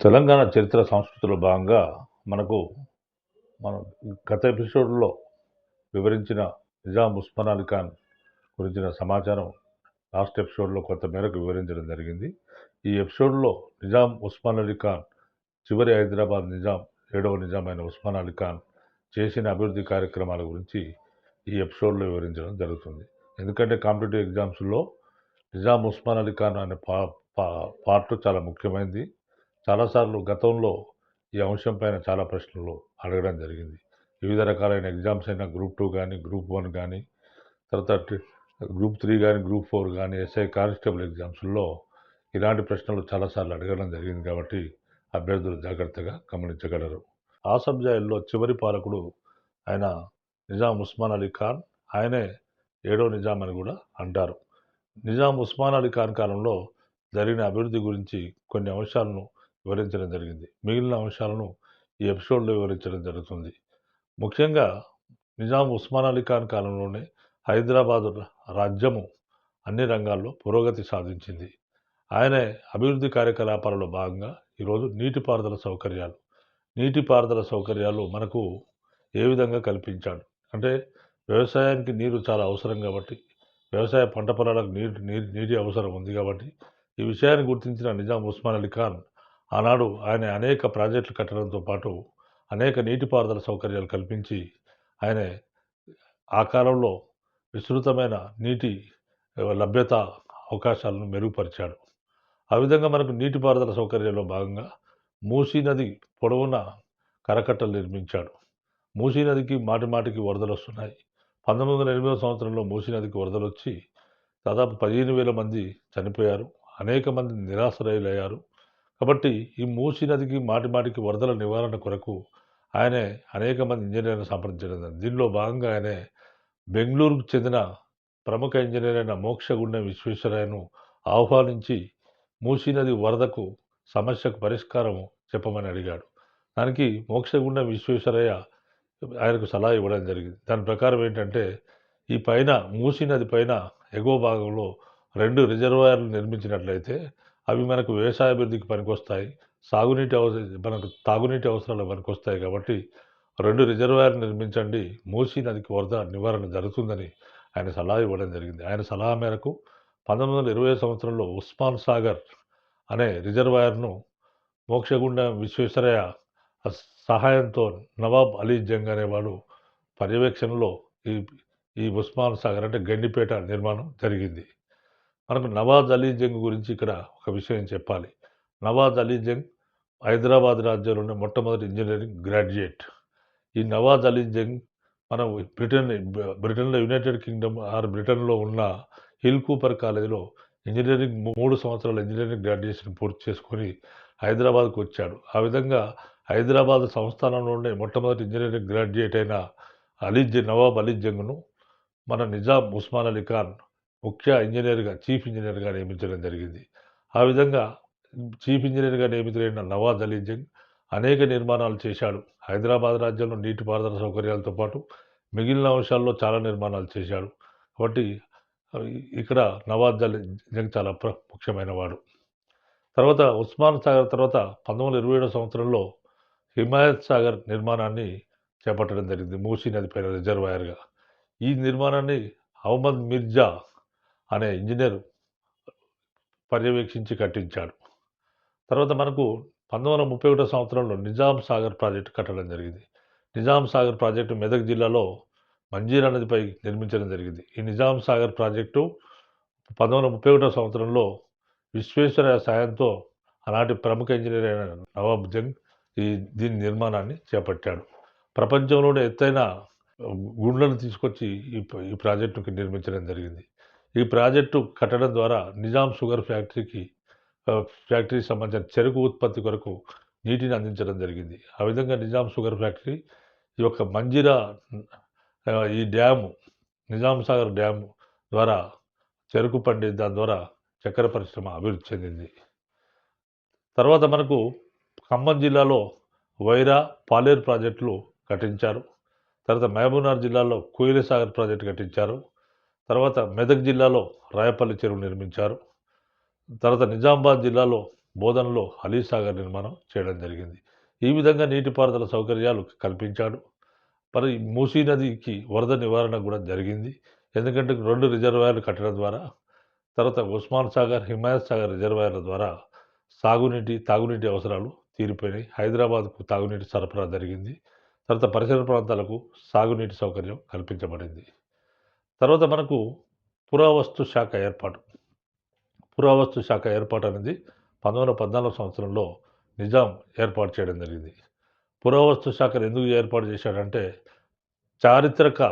తెలంగాణ చరిత్ర సంస్కృతిలో భాగంగా మనకు మనం గత ఎపిసోడ్లో వివరించిన నిజాం ఉస్మాన్ అలీ ఖాన్ గురించిన సమాచారం లాస్ట్ ఎపిసోడ్లో కొంత మేరకు వివరించడం జరిగింది. ఈ ఎపిసోడ్లో నిజాం ఉస్మాన్ అలీ ఖాన్ చివరి హైదరాబాద్ నిజాం ఏడవ నిజామైన ఉస్మాన్ అలీ ఖాన్ చేసిన అభివృద్ధి కార్యక్రమాల గురించి ఈ ఎపిసోడ్లో వివరించడం జరుగుతుంది. ఎందుకంటే కాంపిటేటివ్ ఎగ్జామ్స్లో నిజాం ఉస్మాన్ అలీ ఖాన్ అనే పా పా పార్ట్ చాలా ముఖ్యమైనది చాలాసార్లు గతంలో ఈ అంశం పైన చాలా ప్రశ్నలు అడగడం జరిగింది. వివిధ రకాలైన ఎగ్జామ్స్ అయినా గ్రూప్ టూ కానీ గ్రూప్ వన్ కానీ తర్వాత గ్రూప్ త్రీ కానీ గ్రూప్ ఫోర్ కానీ ఎస్ఐ కానిస్టేబుల్ ఎగ్జామ్స్లో ఇలాంటి ప్రశ్నలు చాలాసార్లు అడగడం జరిగింది కాబట్టి అభ్యర్థులు జాగ్రత్తగా గమనించగలరు. ఆ సబ్జాయిల్లో చివరి పాలకుడు ఆయన నిజాం ఉస్మాన్ అలీ ఖాన్ ఆయనే ఏడో నిజాం అని కూడా అంటారు. నిజాం ఉస్మాన్ అలీ ఖాన్ కాలంలో జరిగిన అభివృద్ధి గురించి కొన్ని అంశాలను వివరించడం జరిగింది. మిగిలిన అంశాలను ఈ ఎపిసోడ్లో వివరించడం జరుగుతుంది. ముఖ్యంగా నిజాం ఉస్మాన్ అలీ ఖాన్ కాలంలోనే హైదరాబాదు రాజ్యము అన్ని రంగాల్లో పురోగతి సాధించింది. ఆయనే అభివృద్ధి కార్యకలాపాలలో భాగంగా ఈరోజు నీటిపారుదల సౌకర్యాలు నీటిపారుదల సౌకర్యాలు మనకు ఏ విధంగా కల్పించాడు. అంటే వ్యవసాయానికి నీరు చాలా అవసరం కాబట్టి వ్యవసాయ పంట పొలాలకు నీటి నీటి నీటి అవసరం ఉంది కాబట్టి ఈ విషయాన్ని గుర్తించిన నిజాం ఉస్మాన్ అలీ ఖాన్ ఆనాడు ఆయన అనేక ప్రాజెక్టులు కట్టడంతో పాటు అనేక నీటిపారుదల సౌకర్యాలు కల్పించి ఆయన ఆ కాలంలో విస్తృతమైన నీటి లభ్యత అవకాశాలను మెరుగుపరిచాడు. ఆ విధంగా మనకు నీటిపారుదల సౌకర్యంలో భాగంగా మూసీ నది పొడవున కరకట్టలు నిర్మించాడు. మూసీ నదికి మాటి మాటికి వరదలు వస్తున్నాయి. పంతొమ్మిది వందల ఎనిమిదవ సంవత్సరంలో మూసీ నదికి వరదలు వచ్చి దాదాపు పదిహేను వేల మంది చనిపోయారు. అనేక మంది నిరాశ్రయులయ్యారు. కాబట్టి ఈ మూసీ నదికి మాటి మాటికి వరదల నివారణ కొరకు ఆయనే అనేక మంది ఇంజనీర్లను సంప్రదించడం దీనిలో భాగంగా ఆయనే బెంగళూరుకు చెందిన ప్రముఖ ఇంజనీర్ అయిన మోక్షగుండె విశ్వేశ్వరయ్యను ఆహ్వానించి మూసీ నది వరదకు సమస్యకు పరిష్కారం చెప్పమని అడిగాడు. దానికి మోక్షగుండ విశ్వేశ్వరయ్య ఆయనకు సలహా ఇవ్వడం జరిగింది. దాని ప్రకారం ఏంటంటే ఈ పైన మూసీ నది పైన ఎగువ భాగంలో రెండు రిజర్వాయర్లు నిర్మించినట్లయితే అవి మనకు వ్యవసాయాభివృద్ధికి పనికొస్తాయి. సాగునీటి అవసర మనకు తాగునీటి అవసరాలు పనికొస్తాయి కాబట్టి రెండు రిజర్వాయర్లు నిర్మించండి. మూసీ నదికి వరద నివారణ జరుగుతుందని ఆయన సలహా ఇవ్వడం జరిగింది. ఆయన సలహా మేరకు పంతొమ్మిది వందల ఇరవై సంవత్సరంలో ఉస్మాన్ సాగర్ అనే రిజర్వాయర్ను మోక్షగుండ విశ్వేశ్వరయ్య సహాయంతో నవాబ్ అలీ జంగ్ అనేవాడు పర్యవేక్షణలో ఈ ఈ ఉస్మాన్ సాగర్ అంటే గండిపేట నిర్మాణం జరిగింది. మనకు నవాజ్ అలీ జంగ్ గురించి ఇక్కడ ఒక విషయం చెప్పాలి. నవాజ్ అలీ జంగ్ హైదరాబాద్ రాజ్యంలోనే మొట్టమొదటి ఇంజనీరింగ్ గ్రాడ్యుయేట్. ఈ నవాజ్ అలీ జంగ్ మనం బ్రిటన్ బ్రిటన్లో యునైటెడ్ కింగ్డమ్ ఆర్ బ్రిటన్లో ఉన్న హిల్ కూపర్ కాలేజీలో ఇంజనీరింగ్ మూడు సంవత్సరాల ఇంజనీరింగ్ గ్రాడ్యుయేషన్ పూర్తి చేసుకొని హైదరాబాద్కు వచ్చాడు. ఆ విధంగా హైదరాబాద్ సంస్థానంలోనే మొట్టమొదటి ఇంజనీరింగ్ గ్రాడ్యుయేట్ అయిన అలీ జంగ్ నవాబ్ అలీ జంగ్ను మన నిజాం ఉస్మాన్ అలీ ఖాన్ ముఖ్య ఇంజనీర్గా చీఫ్ ఇంజనీర్గా నియమించడం జరిగింది. ఆ విధంగా చీఫ్ ఇంజనీర్గా నియమితులైన నవాజ్ అలీ జంగ్ అనేక నిర్మాణాలు చేశాడు. హైదరాబాద్ రాజ్యంలో నీటిపారుదల సౌకర్యాలతో పాటు మిగిలిన అంశాల్లో చాలా నిర్మాణాలు చేశాడు. కాబట్టి ఇక్కడ నవాజ్ అలీ జంగ్ చాలా ప్ర ముఖ్యమైన వాడు తర్వాత ఉస్మాన్ సాగర్ తర్వాత పంతొమ్మిది వందల ఇరవై ఏడో సంవత్సరంలో హిమాయత్ సాగర్ నిర్మాణాన్ని చేపట్టడం జరిగింది. మూసీ నది పైన రిజర్వాయర్గా. ఈ నిర్మాణాన్ని అహ్మద్ మిర్జా అనే ఇంజనీర్ పర్యవేక్షించి కట్టించాడు. తర్వాత మనకు పంతొమ్మిది వందల ముప్పై ఒకటో సంవత్సరంలో నిజాం సాగర్ ప్రాజెక్టు కట్టడం జరిగింది. నిజాం సాగర్ ప్రాజెక్టు మెదక్ జిల్లాలో మంజీరా నదిపై నిర్మించడం జరిగింది. ఈ నిజాం సాగర్ ప్రాజెక్టు పంతొమ్మిది వందల ముప్పై ఒకటో సంవత్సరంలో విశ్వేశ్వరయ్య సాయంతో ఆనాటి ప్రముఖ ఇంజనీర్ అయిన నవాబ్ జంగ్ ఈ దీని నిర్మాణాన్ని చేపట్టాడు. ప్రపంచంలోనే ఎత్తైన గుండ్లను తీసుకొచ్చి ఈ ఈ ప్రాజెక్టుకి నిర్మించడం జరిగింది. ఈ ప్రాజెక్టు కట్టడం ద్వారా నిజాం షుగర్ ఫ్యాక్టరీకి ఫ్యాక్టరీకి సంబంధించిన చెరుకు ఉత్పత్తి కొరకు నీటిని అందించడం జరిగింది. ఆ విధంగా నిజాం షుగర్ ఫ్యాక్టరీ ఈ యొక్క మంజిరా ఈ డ్యాము నిజాం సాగర్ డ్యాము ద్వారా చెరుకు పండి దాని ద్వారా చక్కెర పరిశ్రమ అభివృద్ధి చెందింది. తర్వాత మనకు ఖమ్మం జిల్లాలో వైరా పాలేరు ప్రాజెక్టులు కట్టించారు. తర్వాత మహబూబ్నగర్ జిల్లాలో కోయిలసాగర్ ప్రాజెక్టు కట్టించారు. తర్వాత మెదక్ జిల్లాలో రాయపల్లి చెరువు నిర్మించారు. తర్వాత నిజామాబాద్ జిల్లాలో బోధనలో అలీసాగర్ నిర్మాణం చేయడం జరిగింది. ఈ విధంగా నీటిపారుదల సౌకర్యాలు కల్పించాడు. మరి మూసీ నదికి వరద నివారణ కూడా జరిగింది. ఎందుకంటే రెండు రిజర్వాయర్లు కట్టడం ద్వారా తర్వాత ఉస్మాన్ సాగర్ హిమాయత్ సాగర్ రిజర్వాయర్ల ద్వారా సాగునీటి తాగునీటి అవసరాలు తీరిపోయినాయి. హైదరాబాద్కు తాగునీటి సరఫరా జరిగింది. తర్వాత పరిసర ప్రాంతాలకు సాగునీటి సౌకర్యం కల్పించబడింది. తర్వాత మనకు పురావస్తు శాఖ ఏర్పాటు. పురావస్తు శాఖ ఏర్పాటు అనేది పంతొమ్మిది వందల పద్నాలుగు సంవత్సరంలో నిజాం ఏర్పాటు చేయడం జరిగింది. పురావస్తు శాఖను ఎందుకు ఏర్పాటు చేశాడంటే చారిత్రక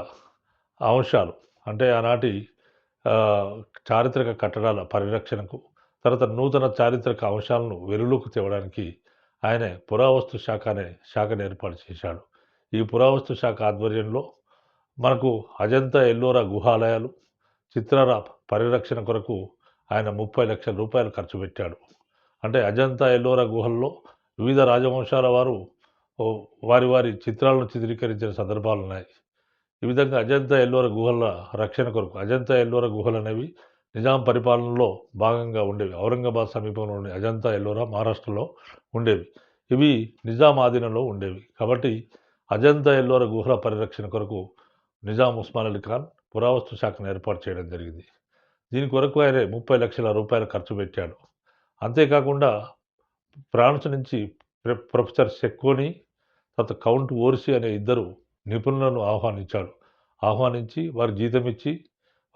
అంశాలు అంటే ఆనాటి చారిత్రక కట్టడాల పరిరక్షణకు తర్వాత నూతన చారిత్రక అంశాలను వెలుగులోకి తేవడానికి ఆయన పురావస్తు శాఖ అనే శాఖను ఏర్పాటు చేశాడు. ఈ పురావస్తు శాఖ ఆధ్వర్యంలో మనకు అజంతా ఎల్లోరా గుహాలయాలు చిత్రాల పరిరక్షణ కొరకు ఆయన ముప్పై లక్షల రూపాయలు ఖర్చు పెట్టాడు. అంటే అజంతా ఎల్లోరా గుహల్లో వివిధ రాజవంశాల వారు వారి వారి చిత్రాలను చిత్రీకరించిన సందర్భాలు ఉన్నాయి. ఈ విధంగా అజంతా ఎల్లోరా గుహల రక్షణ కొరకు అజంతా ఎల్లోరా గుహలు అనేవి నిజాం పరిపాలనలో భాగంగా ఉండేవి. ఔరంగాబాద్ సమీపంలో ఉండే అజంతా ఎల్లోరా మహారాష్ట్రలో ఉండేవి. ఇవి నిజాం ఆధీనంలో ఉండేవి. కాబట్టి అజంతా ఎల్లోరా గుహల పరిరక్షణ కొరకు నిజాం ఉస్మాన్ అలీ ఖాన్ పురావస్తు శాఖను ఏర్పాటు చేయడం జరిగింది. దీని కొరకు ఆయన ముప్పై లక్షల రూపాయలు ఖర్చు పెట్టాడు. అంతేకాకుండా ఫ్రాన్స్ నుంచి ప్రొఫెసర్ సెక్కోని తర్వాత కౌంట్ ఓర్సి అనే ఇద్దరు నిపుణులను ఆహ్వానించాడు. ఆహ్వానించి వారికి జీతం ఇచ్చి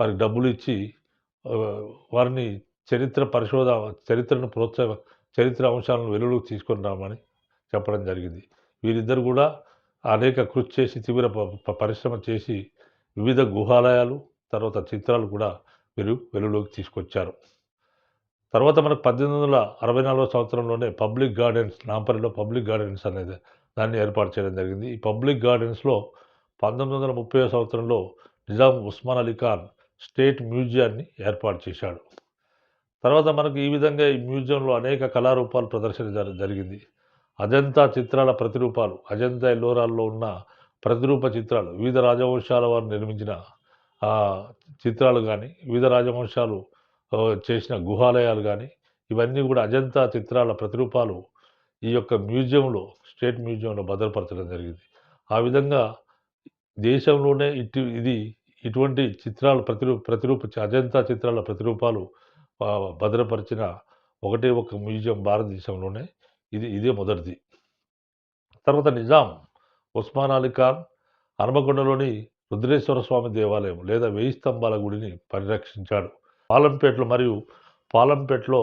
వారికి డబ్బులు ఇచ్చి వారిని చరిత్ర పరిశోధ చరిత్రను ప్రోత్సాహ చరిత్ర అంశాలను వెలుగులోకి తీసుకొని రామని చెప్పడం జరిగింది. వీరిద్దరు కూడా అనేక కృషి చేసి తీవ్ర పరిశ్రమ చేసి వివిధ గుహాలయాలు తర్వాత చిత్రాలు కూడా వీరు వెలుగులోకి తీసుకొచ్చారు. తర్వాత మనకు పద్దెనిమిది వందల అరవై నాలుగో సంవత్సరంలోనే పబ్లిక్ గార్డెన్స్ నాంపల్లిలో పబ్లిక్ గార్డెన్స్ అనేది దాన్ని ఏర్పాటు చేయడం జరిగింది. ఈ పబ్లిక్ గార్డెన్స్లో పంతొమ్మిది వందల ముప్పై సంవత్సరంలో నిజాం ఉస్మాన్ అలీ ఖాన్ స్టేట్ మ్యూజియాన్ని ఏర్పాటు చేశాడు. తర్వాత మనకు ఈ విధంగా ఈ మ్యూజియంలో అనేక కళారూపాలు ప్రదర్శన జరిగింది. అజంతా చిత్రాల ప్రతిరూపాలు అజంతా ఎల్లోరాల్లో ఉన్న ప్రతిరూప చిత్రాలు వివిధ రాజవంశాల వారు నిర్మించిన చిత్రాలు కానీ వివిధ రాజవంశాలు చేసిన గుహాలయాలు కానీ ఇవన్నీ కూడా అజంతా చిత్రాల ప్రతిరూపాలు ఈ యొక్క మ్యూజియంలో స్టేట్ మ్యూజియంలో భద్రపరచడం జరిగింది. ఆ విధంగా దేశంలోనే ఇటు ఇది ఇటువంటి చిత్రాలు ప్రతిరూ ప్రతిరూప అజంతా చిత్రాల ప్రతిరూపాలు భద్రపరిచిన ఒకటే ఒక మ్యూజియం భారతదేశంలోనే. ఇది ఇదే మొదటిది. తర్వాత నిజాం ఉస్మాన్ అలీ ఖాన్ హనుమకొండలోని రుద్రేశ్వర స్వామి దేవాలయం లేదా వెయ్యి స్తంభాల గుడిని పరిరక్షించాడు. పాలంపేటలో మరియు పాలంపేటలో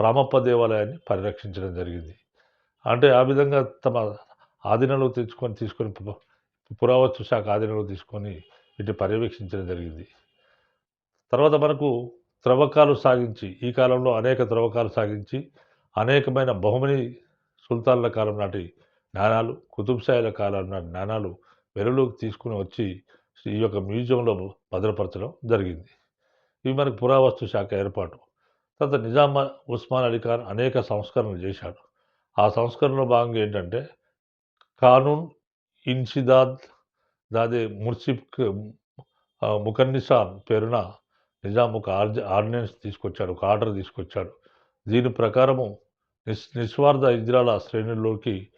రామప్ప దేవాలయాన్ని పరిరక్షించడం జరిగింది. అంటే ఆ విధంగా తమ ఆధీనంలో తెచ్చుకొని తీసుకొని పురావస్తు శాఖ ఆధీనంలో తీసుకొని వీటిని పర్యవేక్షించడం జరిగింది. తర్వాత మనకు త్రవ్వకాలు సాగించి ఈ కాలంలో అనేక త్రవ్వకాలు సాగించి అనేకమైన బహుమని సుల్తాన్ల కాలం నాటి నాణాలు కుతుబ్షాయిల కాలం నాటి నాణాలు వెలుగులోకి తీసుకుని వచ్చి ఈ యొక్క మ్యూజియంలో భద్రపరచడం జరిగింది. ఇవి మనకు పురావస్తు శాఖ ఏర్పాటు. తర్వాత నిజామా ఉస్మాన్ అలీ ఖాన్ అనేక సంస్కరణలు చేశాడు. ఆ సంస్కరణలో భాగంగా ఏంటంటే కానూన్ ఇన్సిదాద్ దాదే ముర్సిబ్ ముఖన్నిసాన్ పేరున నిజాం ఒక ఆర్జ ఆర్డినెన్స్ తీసుకొచ్చాడు ఒక ఆర్డర్ తీసుకొచ్చాడు. దీని ప్రకారము నిస్ నిస్వార్థ ఇజ్రాల శ్రేణుల్లోకి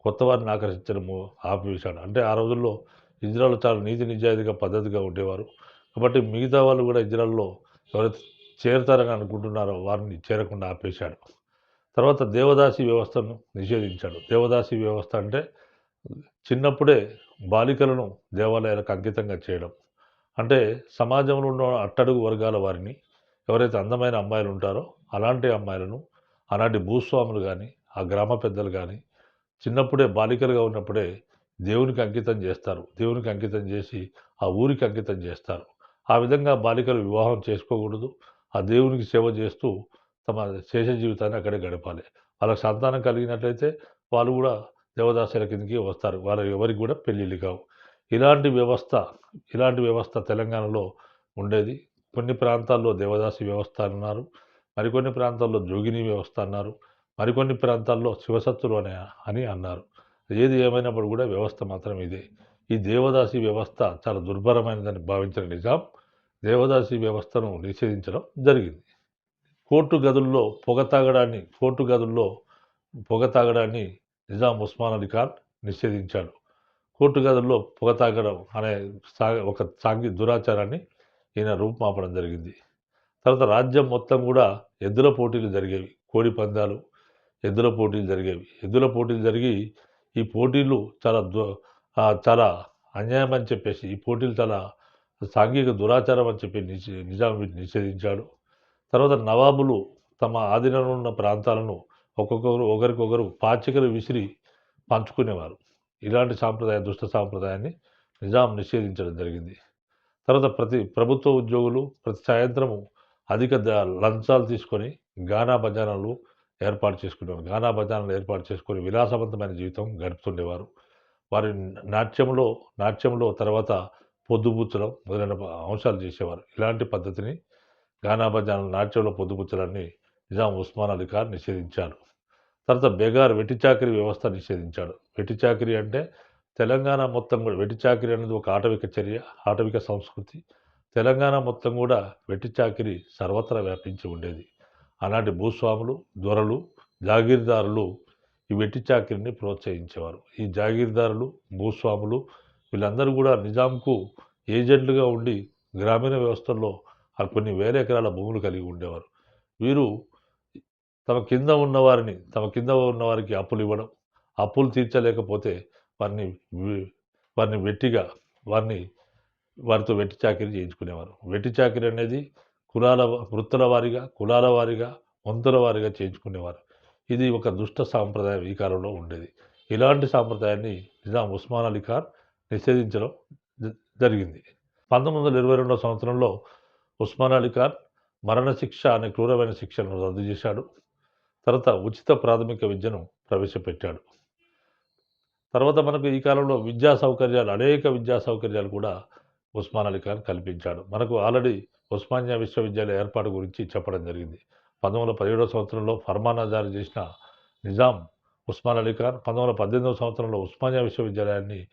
కొత్త వారిని ఆకర్షించడము ఆపివేశాడు. అంటే ఆ రోజుల్లో ఇజ్రాలు చాలా నీతి నిజాయితీగా పద్ధతిగా ఉండేవారు. కాబట్టి మిగతా వాళ్ళు కూడా ఇజ్రాల్లో ఎవరైతే చేరతారని అనుకుంటున్నారో వారిని చేరకుండా ఆపేశాడు. తర్వాత దేవదాసి వ్యవస్థను నిషేధించాడు. దేవదాసి వ్యవస్థ అంటే చిన్నప్పుడే బాలికలను దేవాలయాలకు అంకితంగా చేయడం. అంటే సమాజంలో ఉన్న అట్టడుగు వర్గాల వారిని ఎవరైతే అందమైన అమ్మాయిలు ఉంటారో అలాంటి అమ్మాయిలను అలాంటి భూస్వాములు కానీ ఆ గ్రామ పెద్దలు కానీ చిన్నప్పుడే బాలికలుగా ఉన్నప్పుడే దేవునికి అంకితం చేస్తారు. దేవునికి అంకితం చేసి ఆ ఊరికి అంకితం చేస్తారు. ఆ విధంగా బాలికలు వివాహం చేసుకోకూడదు. ఆ దేవునికి సేవ చేస్తూ తమ శేష జీవితాన్ని అక్కడే గడపాలి. వాళ్ళకి సంతానం కలిగినట్లయితే వాళ్ళు కూడా దేవదాసుల కిందకి వస్తారు. వాళ్ళ ఎవరికి కూడా పెళ్ళిళ్ళు కావు. ఇలాంటి వ్యవస్థ ఇలాంటి వ్యవస్థ తెలంగాణలో ఉండేది. కొన్ని ప్రాంతాల్లో దేవదాసి వ్యవస్థ అన్నారు. మరికొన్ని ప్రాంతాల్లో జోగిని వ్యవస్థ అన్నారు. మరికొన్ని ప్రాంతాల్లో శివసత్తులు అనే అని అన్నారు. ఏది ఏమైనప్పుడు కూడా వ్యవస్థ మాత్రం ఇదే. ఈ దేవదాసి వ్యవస్థ చాలా దుర్భరమైనదని భావించిన నిజాం. దేవదాసి వ్యవస్థను నిషేధించడం జరిగింది. కోర్టు గదుల్లో పొగ తాగడాన్ని కోర్టు గదుల్లో పొగ తాగడాన్ని నిజాం ఉస్మాన్ అలీ ఖాన్ నిషేధించాడు. కోర్టు గదుల్లో పొగ తాగడం అనే సా ఒక సాంఘి దురాచారాన్ని ఈయన రూపుమాపడం జరిగింది. తర్వాత రాజ్యం మొత్తం కూడా ఎద్దుల పోటీలు జరిగేవి. కోడి పందాలు ఎద్దుల పోటీలు జరిగేవి. ఎద్దుల పోటీలు జరిగి ఈ పోటీలు చాలా దు చాలా అన్యాయం అని చెప్పేసి ఈ పోటీలు చాలా సాంఘిక దురాచారం అని చెప్పి నిషే నిజాం నిషేధించాడు. తర్వాత నవాబులు తమ ఆధీనంలో ఉన్న ప్రాంతాలను ఒక్కొక్కరు ఒకరికొకరు పాచికలు విసిరి పంచుకునేవారు. ఇలాంటి సాంప్రదాయ దుష్ట సాంప్రదాయాన్ని నిజాం నిషేధించడం జరిగింది. తర్వాత ప్రతి ప్రభుత్వ ఉద్యోగులు ప్రతి సాయంత్రము అధిక ద- లంచాలు తీసుకొని గానా భజనలు ఏర్పాటు చేసుకునేవారు. గానా భజనలు ఏర్పాటు చేసుకొని విలాసవంతమైన జీవితం గడుపుతుండేవారు. వారి నాట్యంలో నాట్యంలో తర్వాత పొద్దుబుచ్చడం మొదలైన అంశాలు చేసేవారు. ఇలాంటి పద్ధతిని గానా భజనలు నాట్యంలో పొద్దుబుచ్చడాన్ని నిజాం ఉస్మాన్ అలీ ఖాన్ నిషేధించాడు తర్వాత బెగార్ వెట్టి వ్యవస్థ నిషేధించాడు. వెట్టి అంటే తెలంగాణ మొత్తం కూడా వెట్టి అనేది ఒక ఆటవిక చర్య ఆటవిక సంస్కృతి. తెలంగాణ మొత్తం కూడా వెట్టి చాకిరి సర్వత్రా వ్యాపించి ఉండేది. ఆనాటి భూస్వాములు దొరలు జాగీర్దారులు ఈ వెట్టి చాకిరిని ప్రోత్సహించేవారు. ఈ జాగీర్దారులు భూస్వాములు వీళ్ళందరూ కూడా నిజాంకు ఏజెంట్లుగా ఉండి గ్రామీణ వ్యవస్థల్లో కొన్ని వేల ఎకరాల భూములు కలిగి ఉండేవారు. వీరు తమ కింద ఉన్నవారిని తమ కింద ఉన్నవారికి అప్పులు ఇవ్వడం అప్పులు తీర్చలేకపోతే వారిని వారిని వెట్టిగా వారిని వారితో వెట్టి చాకరీ చేయించుకునేవారు. వెట్టి చాకరీ అనేది కులాల వృత్తుల వారిగా కులాల వారిగా వంతుల వారిగా చేయించుకునేవారు. ఇది ఒక దుష్ట సాంప్రదాయం ఈ కాలంలో ఉండేది. ఇలాంటి సాంప్రదాయాన్ని నిజాం ఉస్మాన్ అలీ ఖాన్ నిషేధించడం జ- జరిగింది. పంతొమ్మిది వందల ఇరవై రెండవ సంవత్సరంలో ఉస్మాన్ అలీ ఖాన్ మరణశిక్ష అనే క్రూరమైన శిక్షను రద్దు చేశాడు. తర్వాత ఉచిత ప్రాథమిక విద్యను ప్రవేశపెట్టాడు. తర్వాత మనకు ఈ కాలంలో విద్యా సౌకర్యాలు అనేక విద్యా సౌకర్యాలు కూడా ఉస్మాన్ అలీ ఖాన్ కల్పించాడు. మనకు ఆల్రెడీ ఉస్మానియా విశ్వవిద్యాలయ ఏర్పాటు గురించి చెప్పడం జరిగింది. పంతొమ్మిది వందల పదిహేడవ సంవత్సరంలో ఫర్మానా జారీ చేసిన నిజాం ఉస్మాన్ అలీ ఖాన్ పంతొమ్మిది వందల పద్దెనిమిదవ సంవత్సరంలో ఉస్మానియా విశ్వవిద్యాలయాన్ని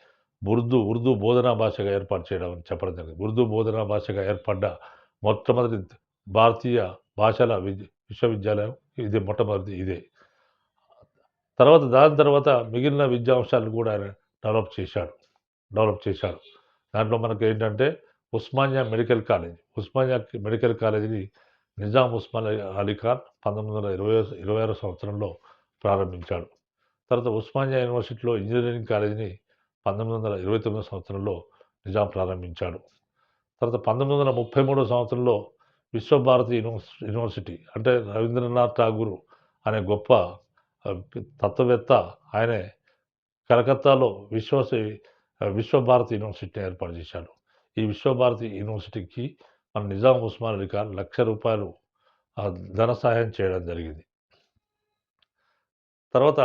ఉర్దూ ఉర్దూ బోధనా భాషగా ఏర్పాటు చేయడం అని చెప్పడం జరిగింది. ఉర్దూ బోధనా భాషగా ఏర్పడ్డ మొట్టమొదటి భారతీయ భాషల విశ్వవిద్యాలయం ఇది మొట్టమొదటి ఇదే. తర్వాత దాని తర్వాత మిగిలిన విద్యాంశాలను కూడా ఆయన డెవలప్ చేశాడు. డెవలప్ చేశారు. దాంట్లో మనకు ఏంటంటే Osmania medical college Osmania medical కాలేజీని నిజాం ఉస్మాన్ అలీ ఖాన్ పంతొమ్మిది వందల ఇరవై ఇరవై ఆరో సంవత్సరంలో ప్రారంభించాడు. తర్వాత ఉస్మానియా యూనివర్సిటీలో ఇంజనీరింగ్ కాలేజీని పంతొమ్మిది వందల ఇరవై తొమ్మిదో సంవత్సరంలో నిజాం ప్రారంభించాడు. తర్వాత పంతొమ్మిది వందల ముప్పై మూడో సంవత్సరంలో విశ్వభారతి యూనివర్సి యూనివర్సిటీ అంటే రవీంద్రనాథ్ ఠాగూర్ అనే గొప్ప తత్వవేత్త ఆయనే కలకత్తాలో విశ్వ విశ్వభారతి యూనివర్సిటీని ఏర్పాటు చేశాడు. ఈ విశ్వభారతి యూనివర్సిటీకి మన నిజాం ఉస్మాన్ అలీ ఖాన్ లక్ష రూపాయలు ధన సహాయం చేయడం జరిగింది. తర్వాత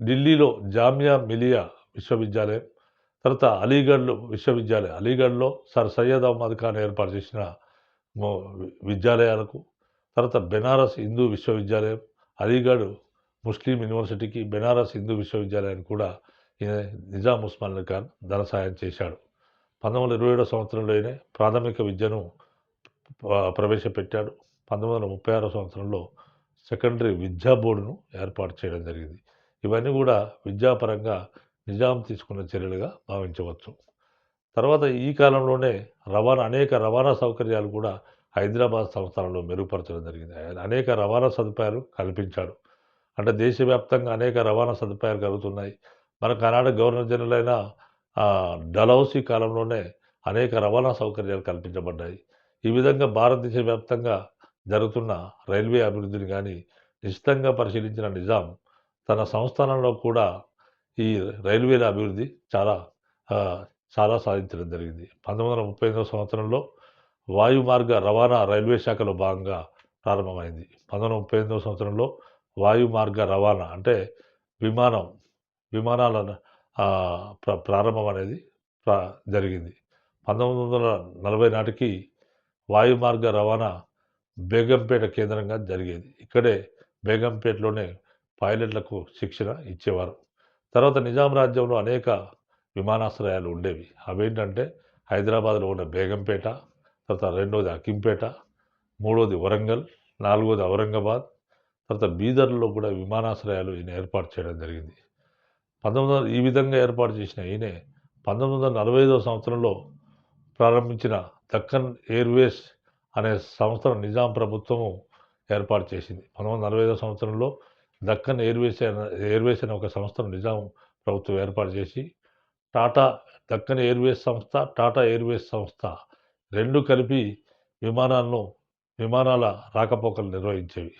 ఢిల్లీలో జామియా మిలియా విశ్వవిద్యాలయం తర్వాత అలీగఢ్లో విశ్వవిద్యాలయం అలీగఢ్లో సర్ సయ్యద్ అహ్మద్ ఖాన్ ఏర్పాటు చేసిన విద్యాలయాలకు తర్వాత బెనారస్ హిందూ విశ్వవిద్యాలయం అలీగఢ్ ముస్లిం యూనివర్సిటీకి బెనారస్ హిందూ విశ్వవిద్యాలయాన్ని కూడా నిజాం ఉస్మాన్ ఖాన్ ధన సహాయం చేశాడు. పంతొమ్మిది వందల ఇరవై ఏడో సంవత్సరంలోనే ప్రాథమిక విద్యను ప్రవేశపెట్టాడు. పంతొమ్మిది వందల ముప్పై ఆరో సంవత్సరంలో సెకండరీ విద్యా బోర్డును ఏర్పాటు చేయడం జరిగింది. ఇవన్నీ కూడా విద్యాపరంగా నిజాం తీసుకున్న చర్యలుగా భావించవచ్చు. తర్వాత ఈ కాలంలోనే రవాణా అనేక రవాణా సౌకర్యాలు కూడా హైదరాబాద్ సంస్థానంలో మెరుగుపరచడం జరిగింది. ఆయన అనేక రవాణా సదుపాయాలు కల్పించాడు. అంటే దేశవ్యాప్తంగా అనేక రవాణా సదుపాయాలు కలుగుతున్నాయి. మనకు ఆనాడు గవర్నర్ జనరల్ అయిన డలౌసీ కాలంలోనే అనేక రవాణా సౌకర్యాలు కల్పించబడ్డాయి. ఈ విధంగా భారతదేశ వ్యాప్తంగా జరుగుతున్న రైల్వే అభివృద్ధిని కానీ నిశ్చితంగా పరిశీలించిన నిజాం తన సంస్థానంలో కూడా ఈ రైల్వేల అభివృద్ధి చాలా చాలా సాధించడం జరిగింది. పంతొమ్మిది వందల ముప్పై ఎనిమిదవ సంవత్సరంలో వాయు మార్గ రవాణా రైల్వే శాఖలో భాగంగా ప్రారంభమైంది. పంతొమ్మిది వందల ముప్పై ఎనిమిదవ సంవత్సరంలో వాయు మార్గ రవాణా అంటే విమానం విమానాల ప్ర ప్రారంభం అనేది జరిగింది. పంతొమ్మిది వందల నలభై నాటికి వాయు మార్గ రవాణా బేగంపేట కేంద్రంగా జరిగేది. ఇక్కడే బేగంపేటలోనే పైలట్లకు శిక్షణ ఇచ్చేవారు. తర్వాత నిజాం రాజ్యంలో అనేక విమానాశ్రయాలు ఉండేవి. అవేంటంటే హైదరాబాద్లో ఉన్న బేగంపేట తర్వాత రెండోది అకింపేట మూడోది వరంగల్ నాలుగోది ఔరంగాబాద్ తర్వాత బీదర్లో కూడా విమానాశ్రయాలు ఈయన ఏర్పాటు చేయడం జరిగింది. పంతొమ్మిది వందల ఈ విధంగా ఏర్పాటు చేసిన ఈయనే పంతొమ్మిది వందల నలభై ఐదవ సంవత్సరంలో ప్రారంభించిన దక్కన్ ఎయిర్వేస్ అనే సంస్థను నిజాం ప్రభుత్వము ఏర్పాటు చేసింది. పంతొమ్మిది వందల నలభై ఐదవ సంవత్సరంలో దక్కన్ ఎయిర్వేస్ అనే ఎయిర్వేస్ అనే ఒక సంస్థను నిజాం ప్రభుత్వం ఏర్పాటు చేసి టాటా దక్కన్ ఎయిర్వేస్ సంస్థ టాటా ఎయిర్వేస్ సంస్థ రెండు కలిపి విమానాలను విమానాల రాకపోకలు నిర్వహించేవి.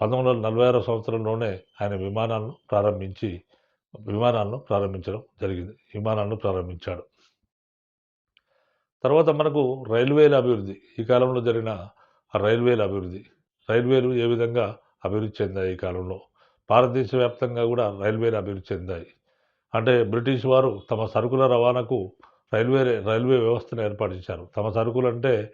పంతొమ్మిది వందల నలభై ఆరో సంవత్సరంలోనే ఆయన విమానాలను ప్రారంభించి విమానాలను ప్రారంభించడం జరిగింది. విమానాలను ప్రారంభించాడు. తర్వాత మనకు రైల్వేల అభివృద్ధి. ఈ కాలంలో జరిగిన రైల్వేల అభివృద్ధి. రైల్వేలు ఏ విధంగా అభివృద్ధి చెందాయి ఈ కాలంలో? భారతదేశ వ్యాప్తంగా కూడా రైల్వేలు అభివృద్ధి చెందాయి. అంటే బ్రిటిష్ వారు తమ సరుకుల రవాణాకు రైల్వే రైల్వే వ్యవస్థను ఏర్పాటు చేశారు. తమ సరుకులు అంటే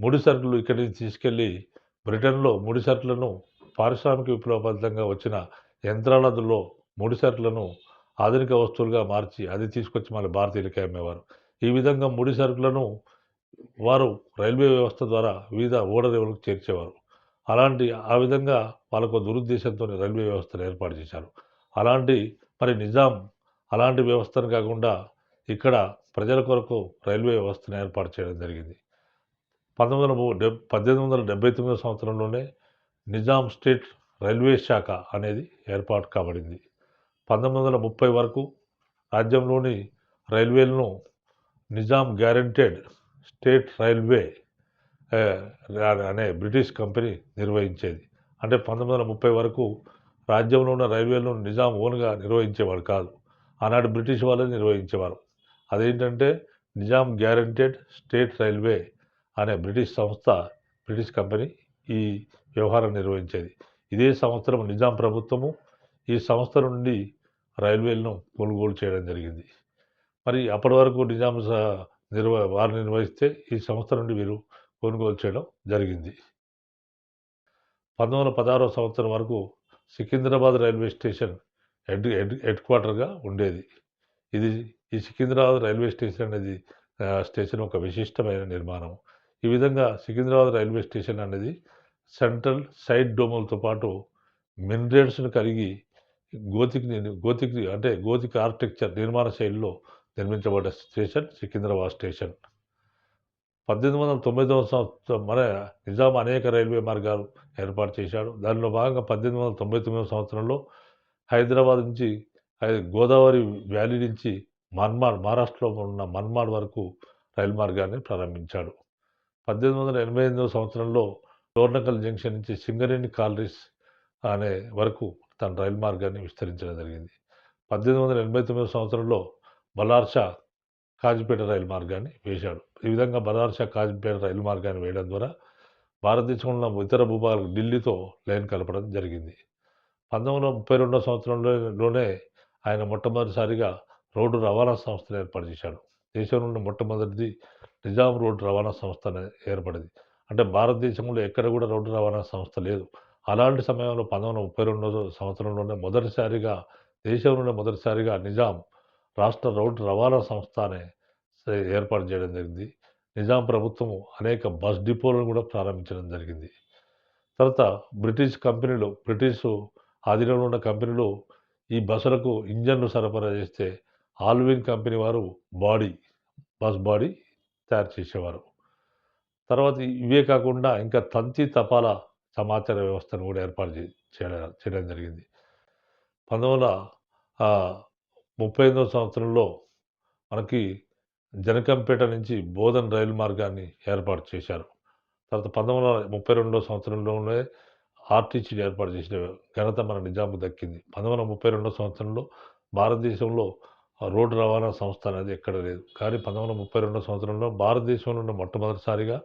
ముడి సరుకులు ఇక్కడి నుంచి తీసుకెళ్ళి బ్రిటన్లో ముడి సరుకులను పారిశ్రామిక విప్లవబద్ధంగా వచ్చిన యంత్రాలలో ముడి సరుకులను ఆధునిక వస్తువులుగా మార్చి అది తీసుకొచ్చి మళ్ళీ భారతీయులకి అమ్మేవారు ఈ విధంగా ముడి సరుకులను వారు రైల్వే వ్యవస్థ ద్వారా వివిధ ఓడరేవులకు చేర్చేవారు. అలాంటి ఆ విధంగా వాళ్ళకు దురుద్దేశంతో రైల్వే వ్యవస్థను ఏర్పాటు చేశారు. అలాంటి మరి నిజాం అలాంటి వ్యవస్థను కాకుండా ఇక్కడ ప్రజల కొరకు రైల్వే వ్యవస్థను ఏర్పాటు చేయడం జరిగింది. పంతొమ్మిది వందల డెబ్ పద్దెనిమిది వందల డెబ్బై తొమ్మిదో సంవత్సరంలోనే నిజాం స్టేట్ రైల్వే శాఖ అనేది ఏర్పాటు కాబడింది. పంతొమ్మిది వందల ముప్పై వరకు రాజ్యంలోని రైల్వేలను నిజాం గ్యారంటెడ్ స్టేట్ రైల్వే అనే బ్రిటిష్ కంపెనీ నిర్వహించేది. అంటే పంతొమ్మిది వందల ముప్పై వరకు రాజ్యంలో ఉన్న రైల్వేలను నిజాం ఓన్గా నిర్వహించేవాడు కాదు. ఆనాడు బ్రిటిష్ వాళ్ళే నిర్వహించేవారు. అదేంటంటే నిజాం గ్యారంటెడ్ స్టేట్ రైల్వే అనే బ్రిటిష్ సంస్థ బ్రిటిష్ కంపెనీ ఈ వ్యవహారం నిర్వహించేది. ఇదే సంవత్సరం నిజాం ప్రభుత్వము ఈ సంస్థ నుండి రైల్వేలను కొనుగోలు చేయడం జరిగింది. మరి అప్పటి వరకు నిజాం స- నిర్వ వారు నిర్వహిస్తే ఈ సంస్థ నుండి వీరు కొనుగోలు చేయడం జరిగింది. పంతొమ్మిది వందల పదహారవ సంవత్సరం వరకు Secunderabad railway station head head head క్వార్టర్గా ఉండేది. ఇది ఈ సికింద్రాబాద్ రైల్వే స్టేషన్ అనేది స్టేషన్ ఒక విశిష్టమైన నిర్మాణం. ఈ విధంగా సికింద్రాబాద్ రైల్వే స్టేషన్ అనేది సెంట్రల్ సైడ్ డోములతో పాటు మినరేట్స్ను కలిగి గోతిక్ గోతిక్ అంటే గోతిక్ ఆర్కిటెక్చర్ నిర్మాణ శైలిలో నిర్మించబడ్డ స్టేషన్ సికింద్రాబాద్ స్టేషన్. పద్దెనిమిది వందల తొమ్మిదవ సంవత్సరం మన నిజాం అనేక రైల్వే మార్గాలు ఏర్పాటు చేశాడు. దానిలో భాగంగా పద్దెనిమిది వందల తొంభై తొమ్మిదవ సంవత్సరంలో హైదరాబాద్ నుంచి గోదావరి వ్యాలీ నుంచి మన్మాడ్ మహారాష్ట్రలో ఉన్న మన్మాడ్ వరకు రైలు మార్గాన్ని ప్రారంభించాడు. పద్దెనిమిది వందల ఎనభై ఎనిమిదవ సంవత్సరంలో డోర్నకల్ జంక్షన్ నుంచి సింగరేణి కాలరీస్ అనే వరకు తన రైలు మార్గాన్ని విస్తరించడం జరిగింది. పద్దెనిమిది వందల ఎనభై తొమ్మిదవ సంవత్సరంలో బలార్షా కాజిపేట రైలు మార్గాన్ని వేశాడు. ఈ విధంగా బలార్షా కాజిపేట రైలు మార్గాన్ని వేయడం ద్వారా భారతదేశంలో ఇతర భూభాగాలకు ఢిల్లీతో లైన్ కలపడం జరిగింది. పంతొమ్మిది వందల ముప్పై రెండో సంవత్సరంలోనే ఆయన మొట్టమొదటిసారిగా రోడ్డు రవాణా సంస్థను ఏర్పాటు చేశాడు. దేశంలోని మొట్టమొదటిది నిజాం రోడ్డు రవాణా సంస్థ అనేది ఏర్పడింది. అంటే భారతదేశంలో ఎక్కడ కూడా రోడ్డు రవాణా సంస్థ లేదు. అలాంటి సమయంలో పంతొమ్మిది వందల ముప్పై రెండో సంవత్సరంలోనే మొదటిసారిగా దేశంలోనే మొదటిసారిగా నిజాం రాష్ట్ర రోడ్డు రవాణా సంస్థ అనే ఏర్పాటు చేయడం జరిగింది. నిజాం ప్రభుత్వము అనేక బస్ డిపోలను కూడా ప్రారంభించడం జరిగింది. తర్వాత బ్రిటిష్ కంపెనీలు బ్రిటిష్ ఆధీనంలో ఉన్న కంపెనీలు ఈ బస్సులకు ఇంజన్లు సరఫరా చేస్తే ఆల్విన్ కంపెనీ వారు బాడీ బస్ బాడీ తయారు చేసేవారు. తర్వాత ఇవే కాకుండా ఇంకా తంతి తపాలా సమాచార వ్యవస్థను కూడా ఏర్పాటు చేయడం చేయడం జరిగింది. పంతొమ్మిది ముప్పై ఎనిమిదవ సంవత్సరంలో మనకి జనకంపేట నుంచి బోధన్ రైలు మార్గాన్ని ఏర్పాటు చేశారు. తర్వాత పంతొమ్మిది వందల ముప్పై రెండవ సంవత్సరంలోనే ఆర్టీసీని ఏర్పాటు చేసిన ఘనత మన నిజాంకు దక్కింది. పంతొమ్మిది వందల ముప్పై రెండవ సంవత్సరంలో భారతదేశంలో రోడ్డు రవాణా సంస్థ అనేది ఎక్కడ లేదు. కానీ పంతొమ్మిది వందల ముప్పై రెండవ సంవత్సరంలో భారతదేశంలో మొట్టమొదటిసారిగా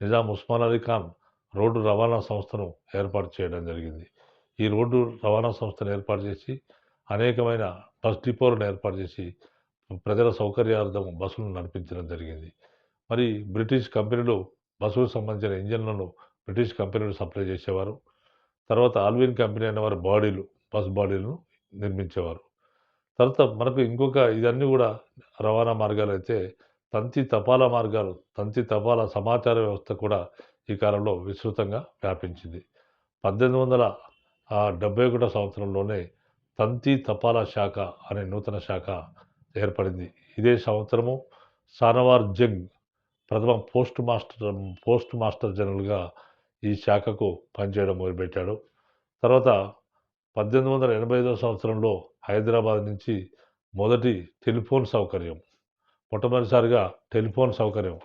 నిజాం ఉస్మాన్ అలీ ఖాన్ రోడ్డు రవాణా సంస్థను ఏర్పాటు చేయడం జరిగింది. ఈ రోడ్డు రవాణా సంస్థను ఏర్పాటు చేసి అనేకమైన బస్ డిపోలను ఏర్పాటు చేసి ప్రజల సౌకర్యార్థం బస్సులను నడిపించడం జరిగింది. మరి బ్రిటిష్ కంపెనీలు బస్సుకు సంబంధించిన ఇంజన్లను బ్రిటిష్ కంపెనీలు సప్లై చేసేవారు. తర్వాత ఆల్విన్ కంపెనీ అనేవారు బాడీలు బస్ బాడీలను నిర్మించేవారు. తర్వాత మనకు ఇంకొక ఇదన్నీ కూడా రవాణా మార్గాలు అయితే తంతి తపాలా మార్గాలు తంతి తపాలా సమాచార వ్యవస్థ కూడా ఈ కాలంలో విస్తృతంగా వ్యాపించింది. పద్దెనిమిది వందల డెబ్బై ఒకటో సంవత్సరంలోనే తంతి తపాలా శాఖ అనే నూతన శాఖ ఏర్పడింది. ఇదే సంవత్సరము సానవార్ జంగ్ ప్రథమ పోస్ట్ మాస్టర్ పోస్ట్ మాస్టర్ జనరల్గా ఈ శాఖకు పనిచేయడం మొదలుపెట్టాడు. తర్వాత పద్దెనిమిది వందల ఎనభై ఐదవ సంవత్సరంలో హైదరాబాద్ నుంచి మొదటి టెలిఫోన్ సౌకర్యం మొట్టమొదటిసారిగా టెలిఫోన్ సౌకర్యం.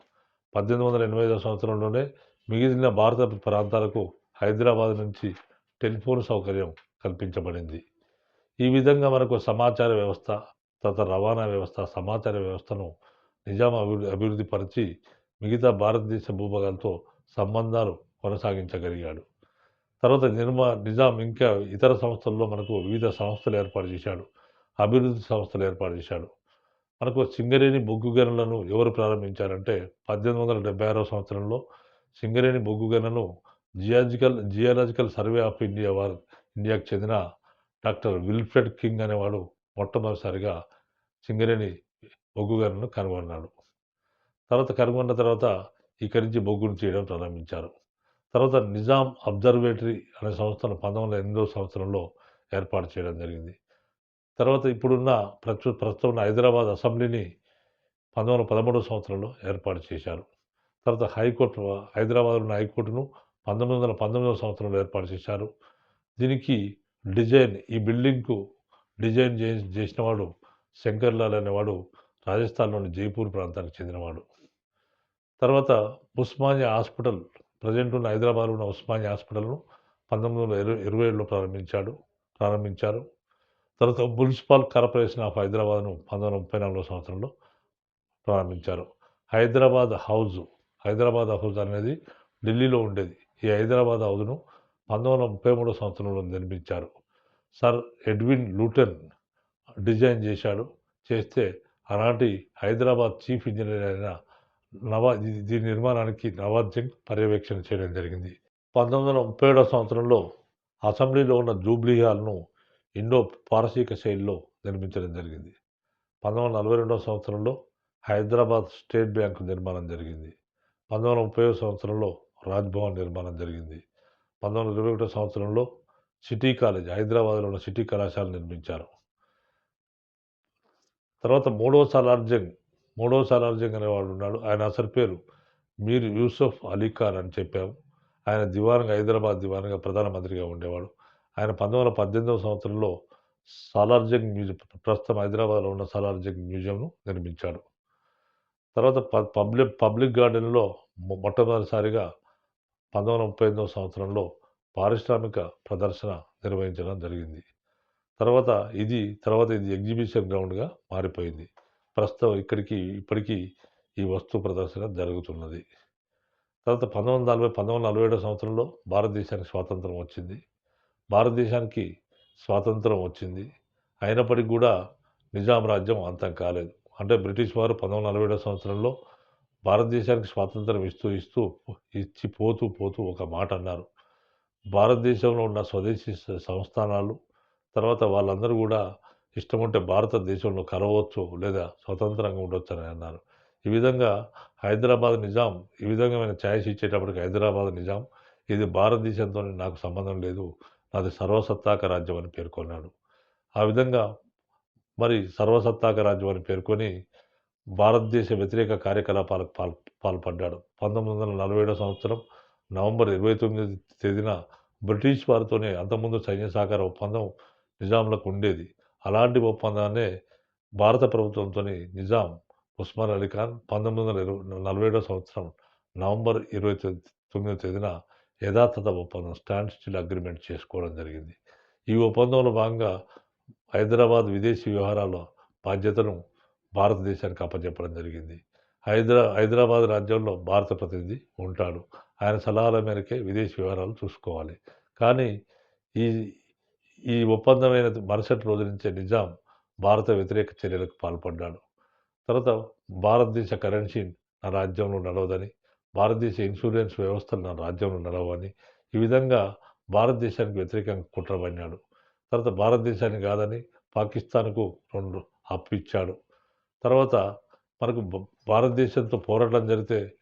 పద్దెనిమిది వందల ఎనభై ఐదవ సంవత్సరంలోనే మిగిలిన భారత ప్రాంతాలకు హైదరాబాద్ నుంచి టెలిఫోన్ సౌకర్యం కల్పించబడింది. ఈ విధంగా మనకు సమాచార వ్యవస్థ తర్వాత రవాణా వ్యవస్థ సమాచార వ్యవస్థను నిజాం అభివృద్ధి అభివృద్ధిపరిచి మిగతా భారతదేశ భూభాగాలతో సంబంధాలు కొనసాగించగలిగాడు. తర్వాత నిర్మా నిజాం ఇంకా ఇతర సంస్థల్లో మనకు వివిధ సంస్థలు ఏర్పాటు చేశాడు. అభివృద్ధి సంస్థలు ఏర్పాటు చేశాడు. మనకు సింగరేణి బొగ్గు గనులను ఎవరు ప్రారంభించారంటే పద్దెనిమిది వందల డెబ్బై ఆరో సంవత్సరంలో సింగరేణి బొగ్గు గనులను geological geological survey of India war ఇండియాకు చెందిన డాక్టర్ విల్ఫ్రెడ్ కింగ్ అనేవాడు మొట్టమొదటిసారిగా సింగరేణి బొగ్గు గనులను కనుగొన్నాడు. తర్వాత కనుగొన్న తర్వాత ఇక్కడి నుంచి బొగ్గును చేయడం ప్రారంభించారు. తర్వాత నిజాం అబ్జర్వేటరీ అనే సంస్థను పంతొమ్మిది వందల ఎనిమిదో సంవత్సరంలో ఏర్పాటు చేయడం జరిగింది. తర్వాత ఇప్పుడున్న ప్రస్తు ప్రస్తుతం ఉన్న హైదరాబాద్ అసెంబ్లీని పంతొమ్మిది వందల పదమూడవ సంవత్సరంలో ఏర్పాటు చేశారు. తర్వాత హైకోర్టు హైదరాబాద్లో ఉన్న హైకోర్టును పంతొమ్మిది వందల పంతొమ్మిదవ సంవత్సరంలో ఏర్పాటు చేశారు. దీనికి డిజైన్ ఈ బిల్డింగ్కు డిజైన్ చే చేసినవాడు శంకర్లాల్ అనేవాడు రాజస్థాన్లోని జైపూర్ ప్రాంతానికి చెందినవాడు. తర్వాత ఉస్మానియా హాస్పిటల్ ప్రజెంట్ ఉన్న హైదరాబాద్లో ఉన్న ఉస్మానియా హాస్పిటల్ను పంతొమ్మిది వందల ఇరవై ఇరవై ఏడులో ప్రారంభించాడు ప్రారంభించారు. తర్వాత మున్సిపల్ కార్పొరేషన్ ఆఫ్ హైదరాబాద్ను పంతొమ్మిది వందల ముప్పై నాలుగో సంవత్సరంలో ప్రారంభించారు. హైదరాబాద్ హౌజ్ హైదరాబాద్ హౌజ్ అనేది ఢిల్లీలో ఉండేది. ఈ హైదరాబాద్ హౌజ్ను పంతొమ్మిది వందల ముప్పై మూడో సంవత్సరంలో నిర్మించారు. సర్ ఎడ్విన్ లూటన్ డిజైన్ చేశాడు. చేస్తే ఆనాటి హైదరాబాద్ చీఫ్ ఇంజనీర్ అయిన నవా దీని నిర్మాణానికి నవాజ్ జంగ్ పర్యవేక్షణ చేయడం జరిగింది. పంతొమ్మిది వందల ముప్పై ఏడవ సంవత్సరంలో అసెంబ్లీలో ఉన్న జూబ్లీ హాల్ను ఇండో పారసీక శైలిలో నిర్మించడం జరిగింది. పంతొమ్మిది వందల నలభై రెండవ సంవత్సరంలో హైదరాబాద్ స్టేట్ బ్యాంకు నిర్మాణం జరిగింది. పంతొమ్మిది వందల ముప్పై సంవత్సరంలో రాజ్భవన్ నిర్మాణం జరిగింది. పంతొమ్మిది వందల ఇరవై ఒకటో సంవత్సరంలో సిటీ కాలేజ్ హైదరాబాద్లో ఉన్న సిటీ కళాశాల నిర్మించారు. తర్వాత మూడవ సాలార్జంగ్ మూడవ సాలార్జంగ్ అనేవాడు ఉన్నాడు. ఆయన అసలు పేరు మీర్ యూసఫ్ అలీ ఖాన్ అని చెప్పాము ఆయన దివానంగా హైదరాబాద్ దివానంగా ప్రధానమంత్రిగా ఉండేవాడు. ఆయన పంతొమ్మిది వందల పద్దెనిమిదవ సంవత్సరంలో సాలార్జంగ్ మ్యూజియం ప్రస్తుతం హైదరాబాద్లో ఉన్న సాలార్జంగ్ మ్యూజియంను నిర్మించాడు. తర్వాత పబ్లిక్ పబ్లిక్ గార్డెన్లో మొట్టమొదటిసారిగా పంతొమ్మిది ముప్పై ఎనిమిదవ సంవత్సరంలో పారిశ్రామిక ప్రదర్శన నిర్వహించడం జరిగింది. తర్వాత ఇది తర్వాత ఇది ఎగ్జిబిషన్ గ్రౌండ్గా మారిపోయింది. ప్రస్తుతం ఇక్కడికి ఇప్పటికీ ఈ వస్తు ప్రదర్శన జరుగుతున్నది. తర్వాత పంతొమ్మిది వందల నలభై పంతొమ్మిది వందల నలభై ఏడో సంవత్సరంలో భారతదేశానికి స్వాతంత్రం వచ్చింది. భారతదేశానికి స్వాతంత్రం వచ్చింది. అయినప్పటికీ కూడా నిజాం రాజ్యం అంతం కాలేదు. అంటే బ్రిటిష్ వారు పంతొమ్మిది నలభై ఏడో సంవత్సరంలో భారతదేశానికి స్వాతంత్రం ఇస్తూ ఇస్తూ ఇచ్చి పోతూ పోతూ ఒక మాట అన్నారు. భారతదేశంలో ఉన్న స్వదేశీ సంస్థానాలు తర్వాత వాళ్ళందరూ కూడా ఇష్టం ఉంటే భారతదేశంలో కలవచ్చు లేదా స్వతంత్రంగా ఉండొచ్చు అని అన్నారు. ఈ విధంగా హైదరాబాద్ నిజాం ఈ విధంగా ఛాయిస్ ఇచ్చేటప్పటికి హైదరాబాద్ నిజాం ఇది భారతదేశంతో నాకు సంబంధం లేదు నాది సర్వసత్తాక రాజ్యం అని పేర్కొన్నాడు. ఆ విధంగా మరి సర్వసత్తాక రాజ్యం అని పేర్కొని భారతదేశ వ్యతిరేక కార్యకలాపాలకు పాల్ పాల్పడ్డాడు. పంతొమ్మిది వందల నలభై ఏడో సంవత్సరం నవంబర్ ఇరవై తొమ్మిది తేదీన బ్రిటిష్ వారితోనే అంతకుముందు సైన్య సహకార ఒప్పందం నిజాంలకు ఉండేది. అలాంటి ఒప్పందాన్నే భారత ప్రభుత్వంతో నిజాం ఉస్మాన్ అలీ ఖాన్ పంతొమ్మిది వందల ఇరవై నలభై ఏడో సంవత్సరం నవంబర్ ఇరవై తొమ్మిదో తేదీన యథాతథ ఒప్పందం స్టాండ్ స్టిల్ అగ్రిమెంట్ చేసుకోవడం జరిగింది. ఈ ఒప్పందంలో భాగంగా హైదరాబాద్ విదేశీ వ్యవహారాల బాధ్యతను భారతదేశానికి అప్పచెప్పడం జరిగింది. హైదరా హైదరాబాద్ రాజ్యంలో భారత ప్రతినిధి ఉంటాడు. ఆయన సలహాల మేరకే విదేశీ వ్యవహారాలు చూసుకోవాలి. కానీ ఈ ఈ ఒప్పందమైన మరుసటి రోజు నుంచే నిజాం భారత వ్యతిరేక చర్యలకు పాల్పడ్డాడు. తర్వాత భారతదేశ కరెన్సీ నా రాజ్యంలో నడవదని భారతదేశ ఇన్సూరెన్స్ వ్యవస్థలు నా రాజ్యంలో నడవని ఈ విధంగా భారతదేశానికి వ్యతిరేకంగా కుట్రబడినాడు తర్వాత భారతదేశానికి కాదని పాకిస్తాన్కు రెండు అప్పు ఇచ్చాడు తర్వాత మనకు భ- భారతదేశంతో పోరాటం జరిగితే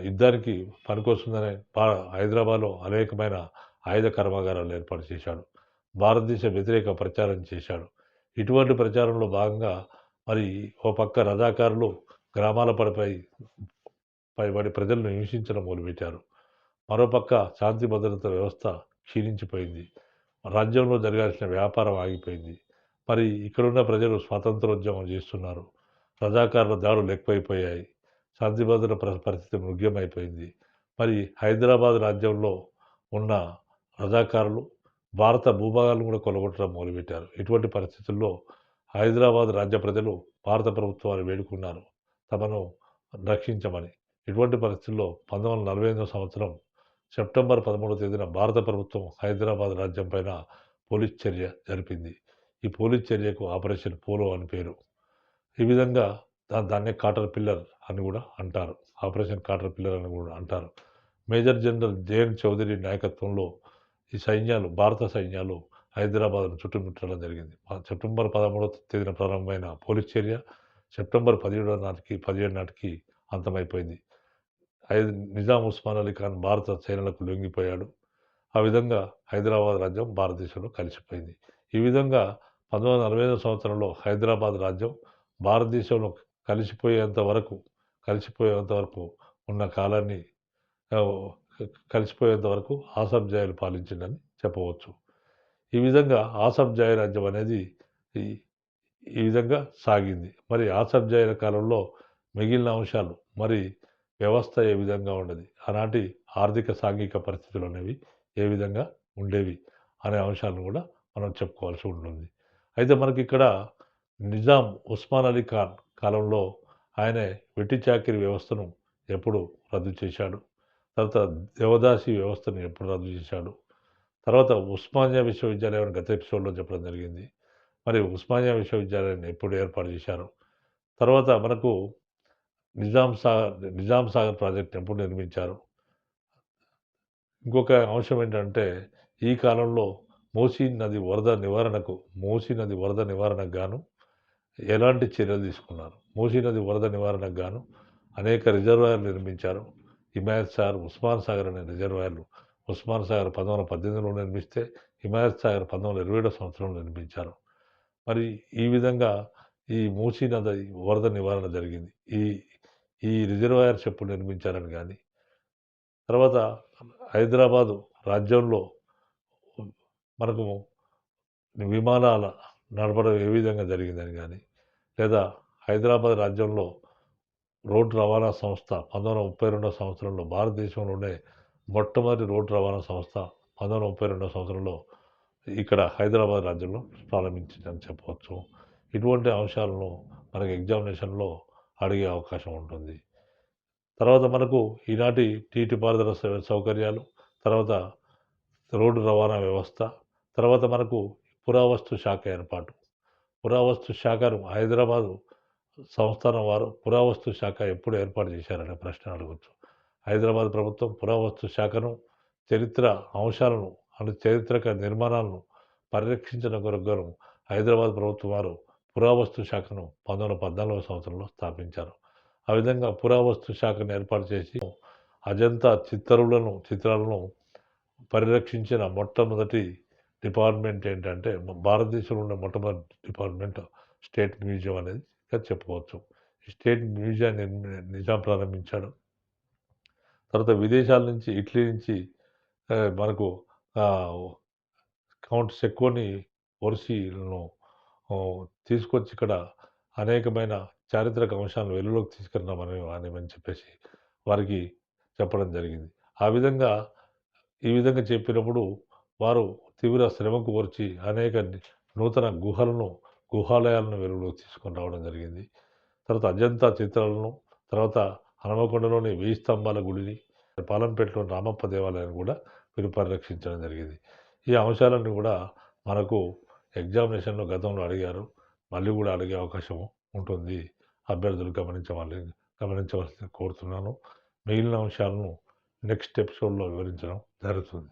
యుద్ధానికి పనికొస్తుందనే హైదరాబాద్లో అనేకమైన ఆయుధ కర్మాగారాలు ఏర్పాటు చేశాడు. భారతదేశ వ్యతిరేక ప్రచారం చేశాడు. ఇటువంటి ప్రచారంలో భాగంగా మరి ఓ పక్క రజాకారులు గ్రామాల పడిపై పైబడి ప్రజలను హింసించడం మొదలుపెట్టారు. మరోపక్క శాంతి భద్రత వ్యవస్థ క్షీణించిపోయింది. రాజ్యంలో జరగాల్సిన వ్యాపారం ఆగిపోయింది. మరి ఇక్కడున్న ప్రజలు స్వాతంత్రోద్యమం చేస్తున్నారు. రజాకారుల దాడులు ఎక్కువైపోయాయి. శాంతి భద్రత పరిస్థితి మృగ్యమైపోయింది. మరి హైదరాబాద్ రాజ్యంలో ఉన్న రజాకారులు భారత భూభాగాలను కూడా కొలగొట్టడం మొదలుపెట్టారు. ఇటువంటి పరిస్థితుల్లో హైదరాబాద్ రాజ్య ప్రజలు భారత ప్రభుత్వాన్ని వేడుకున్నారు. తమను రక్షించమని. ఇటువంటి పరిస్థితుల్లో పంతొమ్మిది వందల నలభై ఎనిమిదో సంవత్సరం సెప్టెంబర్ పదమూడవ తేదీన భారత ప్రభుత్వం హైదరాబాద్ రాజ్యం పైన పోలీస్ చర్య జరిపింది. ఈ పోలీస్ చర్యకు ఆపరేషన్ పోలో అని పేరు. ఈ విధంగా దా దాన్నే కాటర్ పిల్లర్ అని కూడా అంటారు. ఆపరేషన్ కాటర్ పిల్లర్ అని కూడా అంటారు. మేజర్ జనరల్ జేఎన్ చౌదరి నాయకత్వంలో ఈ సైన్యాలు భారత సైన్యాలు హైదరాబాద్ను చుట్టుముట్టడం జరిగింది. సెప్టెంబర్ పదమూడవ తేదీన ప్రారంభమైన పోలీస్ చర్య సెప్టెంబర్ పదిహేడవ నాటికి పదిహేడు నాటికి అంతమైపోయింది. ఐదు నిజాం ఉస్మాన్ అలీ ఖాన్ భారత సేనలకు లొంగిపోయాడు. ఆ విధంగా హైదరాబాద్ రాజ్యం భారతదేశంలో కలిసిపోయింది. ఈ విధంగా పంతొమ్మిది వందల నలభై ఐదు సంవత్సరంలో హైదరాబాద్ రాజ్యం భారతదేశంలో కలిసిపోయేంత వరకు కలిసిపోయేంత వరకు ఉన్న కాలాన్ని కలిసిపోయేంత వరకు ఆసఫ్ జాయిలు పాలించిందని చెప్పవచ్చు. ఈ విధంగా ఆసఫ్ జాయి రాజ్యం అనేది ఈ ఈ విధంగా సాగింది. మరి ఆసఫ్ జాయిల కాలంలో మిగిలిన అంశాలు మరి వ్యవస్థ ఏ విధంగా ఉండేది? ఆనాటి ఆర్థిక సాంఘిక పరిస్థితులు అనేవి ఏ విధంగా ఉండేవి? అనే అంశాలను కూడా మనం చెప్పుకోవాల్సి ఉంటుంది. అయితే మనకి ఇక్కడ నిజాం ఉస్మాన్ అలీ ఖాన్ కాలంలో ఆయన వెట్టి చాకిరి వ్యవస్థను ఎప్పుడు రద్దు చేశాడు. తర్వాత దేవదాసి వ్యవస్థను ఎప్పుడు రద్దు చేశాడు? తర్వాత ఉస్మానియా విశ్వవిద్యాలయం గత ఎపిసోడ్లో చెప్పడం జరిగింది. మరి ఉస్మానియా విశ్వవిద్యాలయాన్ని ఎప్పుడు ఏర్పాటు చేశారు? తర్వాత మనకు నిజాం సాగర్ నిజాం సాగర్ ప్రాజెక్ట్ ఎప్పుడు నిర్మించారు? ఇంకొక అంశం ఏంటంటే ఈ కాలంలో మూసీ నది వరద నివారణకు మూసీ నది వరద నివారణకు గాను ఎలాంటి చర్యలు తీసుకున్నారు? మూసీ నది వరద నివారణకు గాను అనేక రిజర్వాయర్లు నిర్మించారు. హిమాయత్ సాగర్ ఉస్మాన్ సాగర్ అనే రిజర్వాయర్లు ఉస్మాన్ సాగర్ పంతొమ్మిది వందల పద్దెనిమిదిలో నిర్మిస్తే హిమాయత్ సాగర్ పంతొమ్మిది వందల ఇరవై ఏడో సంవత్సరంలో నిర్మించారు. మరి ఈ విధంగా ఈ మూసీ నది వరద నివారణ జరిగింది. ఈ ఈ రిజర్వాయర్ చెప్పులు నిర్మించారని కానీ తర్వాత హైదరాబాదు రాజ్యంలో మనకు విమానాల నడపడం ఏ విధంగా జరిగిందని కానీ లేదా హైదరాబాద్ రాజ్యంలో రోడ్డు రవాణా సంస్థ పంతొమ్మిది వందల ముప్పై రెండవ సంవత్సరంలో భారతదేశంలోనే మొట్టమొదటి రోడ్డు రవాణా సంస్థ పంతొమ్మిది వందల ముప్పై రెండవ సంవత్సరంలో ఇక్కడ హైదరాబాద్ రాజ్యంలో ప్రారంభించిందని చెప్పవచ్చు. ఇటువంటి అంశాలను మనకి ఎగ్జామినేషన్లో అడిగే అవకాశం ఉంటుంది. తర్వాత మనకు ఈనాటి నీటి పారుదల సౌ- సౌకర్యాలు తర్వాత రోడ్డు రవాణా వ్యవస్థ తర్వాత మనకు పురావస్తు శాఖ ఏర్పాటు. పురావస్తు శాఖను హైదరాబాదు సంస్థానం వారు పురావస్తు శాఖ ఎప్పుడు ఏర్పాటు చేశారనే ప్రశ్న అడగవచ్చు హైదరాబాద్ ప్రభుత్వం పురావస్తు శాఖను చరిత్ర అంశాలను అను చరిత్రక నిర్మాణాలను పరిరక్షించిన కొరకు హైదరాబాద్ ప్రభుత్వం వారు పురావస్తు శాఖను పంతొమ్మిది పద్నాలుగవ సంవత్సరంలో స్థాపించారు. ఆ విధంగా పురావస్తు శాఖను ఏర్పాటు చేసి అజంతా చిత్తరులను చిత్రాలను పరిరక్షించిన మొట్టమొదటి డిపార్ట్మెంట్ ఏంటంటే భారతదేశంలో ఉన్న మొట్టమొదటి డిపార్ట్మెంట్ స్టేట్ మ్యూజియం అనేది ఇంకా చెప్పుకోవచ్చు. స్టేట్ మ్యూజియాన్ని నిజాం ప్రారంభించాడు. తర్వాత విదేశాల నుంచి ఇటలీ నుంచి మనకు కౌంట్ సెక్కోని ఓర్సీలను తీసుకొచ్చి ఇక్కడ అనేకమైన చారిత్రక అంశాలను వెలుగులోకి తీసుకున్నామని అని చెప్పేసి వారికి చెప్పడం జరిగింది. ఆ విధంగా ఈ విధంగా చెప్పినప్పుడు వారు తీవ్ర శ్రమకు కోర్చి అనేక నూతన గుహలను గుహాలయాలను వెలుగులోకి తీసుకొని రావడం జరిగింది. తర్వాత అజంతా చిత్రాలను తర్వాత హనుమకొండలోని వెయ్యి స్తంభాల గుడిని పాలంపేటలోని రామప్ప దేవాలయాన్ని కూడా వీరు పరిరక్షించడం జరిగింది. ఈ అంశాలన్నీ కూడా మనకు ఎగ్జామినేషన్లో గతంలో అడిగారు. మళ్ళీ కూడా అడిగే అవకాశం ఉంటుంది. అభ్యర్థులు గమనించవాలి గమనించవలసి కోరుతున్నాను. మిగిలిన అంశాలను నెక్స్ట్ ఎపిసోడ్లో వివరించడం జరుగుతుంది.